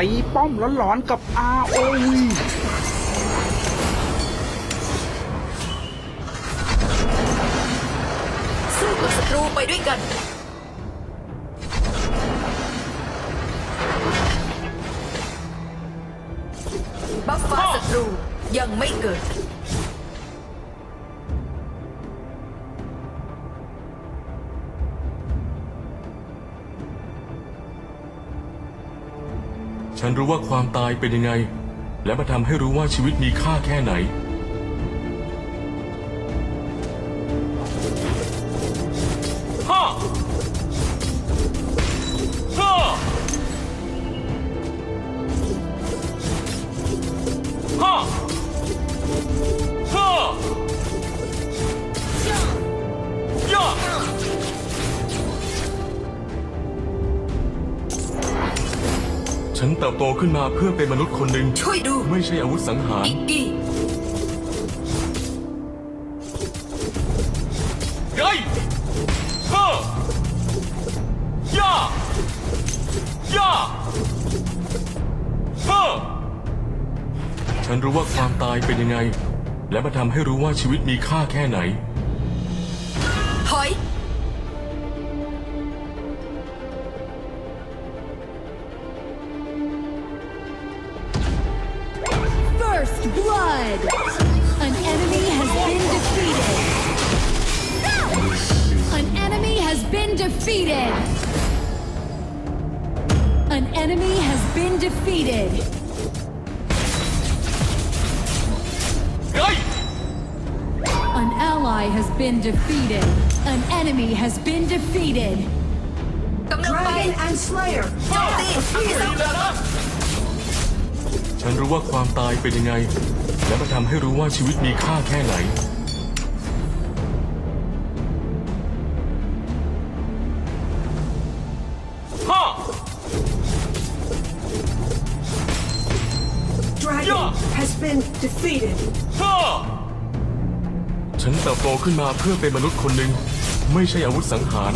ตีป้อมหลอนๆกับ ROV สู้กับศัตรูไปด้วยกัน บัฟฟ้าศัตรูยังไม่เกิด ฉันรู้ว่าความตายเป็นยังไง และมาทำให้รู้ว่าชีวิตมีค่าแค่ไหน ฉันเติบโตขึ้นมาเพื่อเป็นมนุษย์คนหนึ่งช่วยดู ไม่ใช่อาวุธสังหาร อิกกี้ไงเฮ้อย่า ย่าเฮ้ฉันรู้ว่าความตายเป็นยังไง และมาทำให้รู้ว่าชีวิตมีค่าแค่ไหน First blood! An enemy has been defeated! An enemy has been defeated! An enemy has been defeated! An ally has been defeated! An enemy has been defeated! Dragon and Slayer! ฉันรู้ว่าความตายเป็นยังไง และมาทำให้รู้ว่าชีวิตมีค่าแค่ไหนฮ่า Dragon Yeah. has been defeated. ฮ่าฉันเติบโตขึ้นมาเพื่อเป็นมนุษย์คนหนึ่ง ไม่ใช่อาวุธสังหาร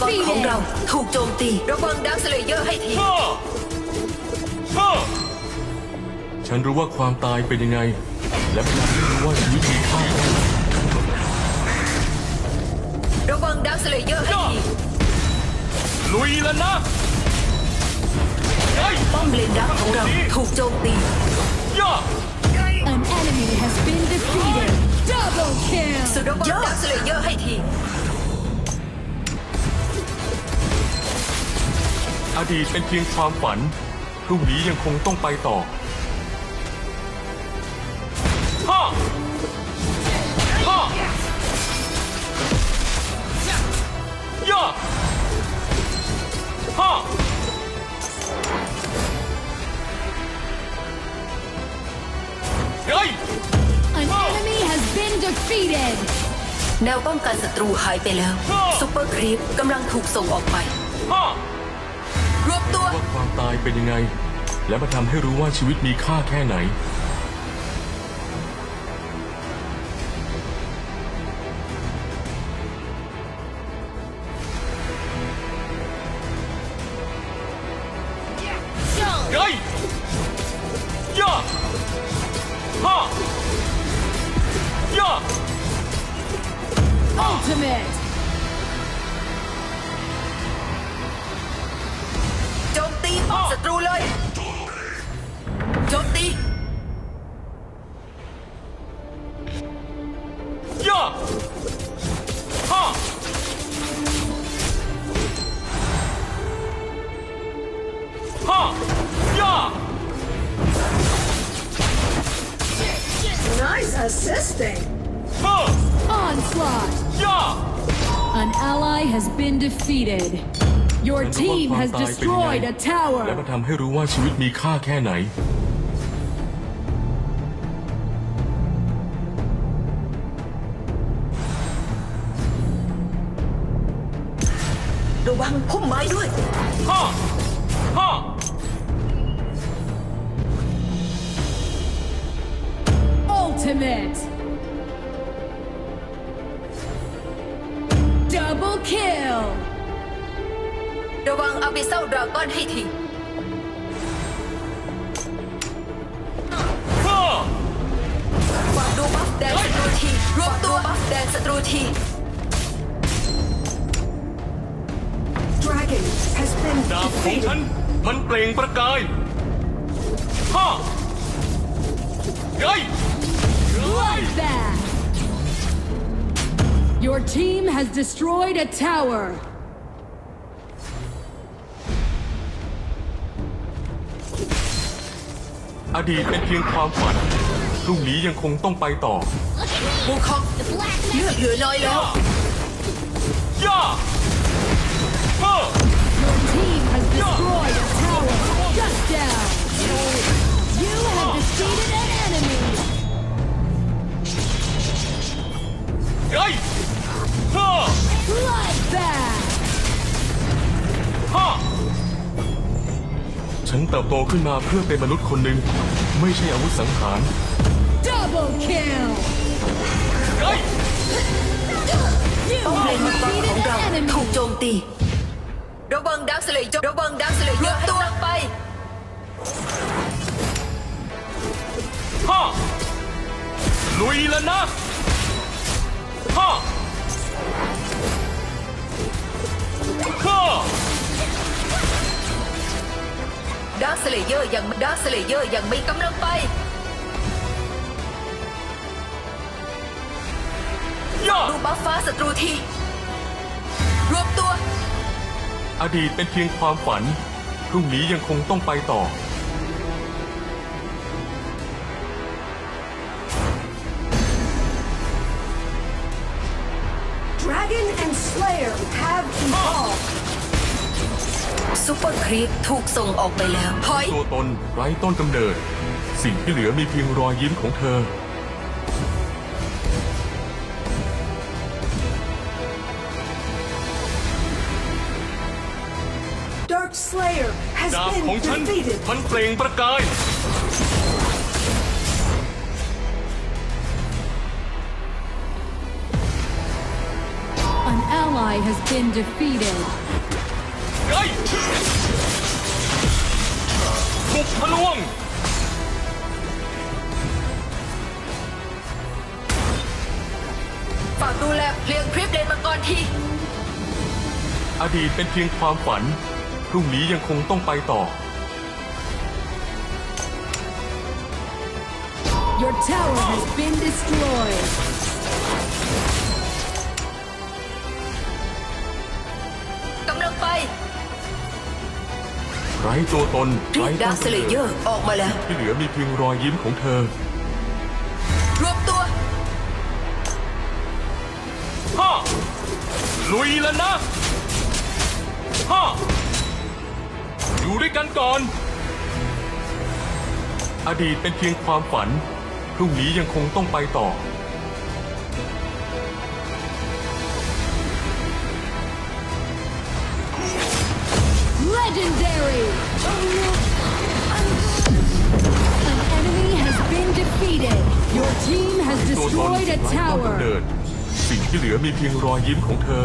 กรของเรา defeated. ถูกโจมตี ระวังดักสเลเยอร์ให้ทีฮ่าฮ่าฉันรู้ว่าความตายเป็นยังไง และพยายามให้รู้ว่าชีวิตมีค่าแค่ไหนระวังดักสเลเยอร์ให้ทีลุยแล้วนะไอ้ป้อมเลนดักของเราถูกโจมตีย่า An enemy has been defeated. Double สุด kill. ระวังดักสเลเยอร์ให้ที อดีตเป็นเพียงความฝัน พรุ่งนี้ยังคงต้องไปต่อฮ่าฮ่าย่าฮ่าเฮ้ย An enemy has been defeated. แนวป้องกันศัตรูหายไปแล้ว ซุปเปอร์ครีปกำลังถูกส่งออกไป ฮ่ารวบ ตัว ว่าความตายเป็นยังไง และมาทำให้รู้ว่าชีวิตมีค่าแค่ไหน ย่าฮ่าฮ่าย่า Nice assisting. ฮ่า Onslaught. ย่า An ally has been defeated. Your ฉันรู้ว่า team ความ has ตายเป็นยัง destroyed ไง a tower. และมาทำให้รู้ว่าชีวิตมีค่าแค่ไหน ระวังพุ่มไม้ด้วยฮ่าฮ่า ultimate. Double kill. ระวังอาบิเซลดราก้อนให้ทีฮ่าฝากดูบัฟแดงศัตรูทีรวมตัวบัฟแดงศัตรูที ดาบของฉัน defeated. มันเปล่งประกายฮ่าเฮ้ย Bloodbath. Your team has destroyed a tower. อดีตเป็นเพียงความฝันพรุ่งนี้ยังคงต้องไปต่อบูคองเลือดเหลือน้อยแล้ว ย่าฮ่า Your team has destroyed a tower. Shut down. You have defeated an enemy. เฮ้ยฮ่า Bloodbath. ฮ่าฉันเติบโตขึ้นมาเพื่อเป็นมนุษย์คนหนึ่ง ไม่ใช่อาวุธสังหาร Double kill. เฮ้ย You ป้อมเลน have มังกรของ defeated เรา an enemy. ถูกโจมตี ระวังดักสเลย์ระวังดักสเลย์รวมตัวไปฮ่าลุยแล้วนะฮ่าฮ่าดักสเลเยอร์ยังดักสเลเยอร์ยังไม่กำลังไปย่าดูบัฟฟ้าศัตรูทีรวมตัว อดีตเป็นเพียงความฝัน พรุ่งนี้ยังคงต้องไปต่อ Dragon and Slayer have evolved. ซูเปอร์ครีปถูกส่งออกไปแล้วถอย ตัวตนไร้ต้นกำเนิด สิ่งที่เหลือมีเพียงรอยยิ้มของเธอ Dark Slayer has ดาบของ been ฉัน defeated. มันเปล่งประกาย An ally has been defeated. เฮ้ยบุกทะลวง ฝากดูแลเลี้ยงคลิปเลนมังกรที อดีตเป็นเพียงความฝัน พรุ่งนี้ยังคงต้องไปต่อ Your tower has been destroyed. กำลังไปไร้ตัวตนคลิไร้ปต้ดันกสกำเลเนิดเยอร์ออกมาแล้ว ที่เหลือมีเพียงรอยยิ้มของเธอ รวมตัวฮ่าลุยแล้วนะฮ่า อยู่ด้วยกันก่อน อดีตเป็นเพียงความฝัน พรุ่งนี้ยังคงต้องไปต่อ Legendary! An enemy has been defeated. Your team has ตัวตน destroyed ไร้ a ต้นกำ tower. เนิด สิ่งที่เหลือมีเพียงรอยยิ้มของเธอ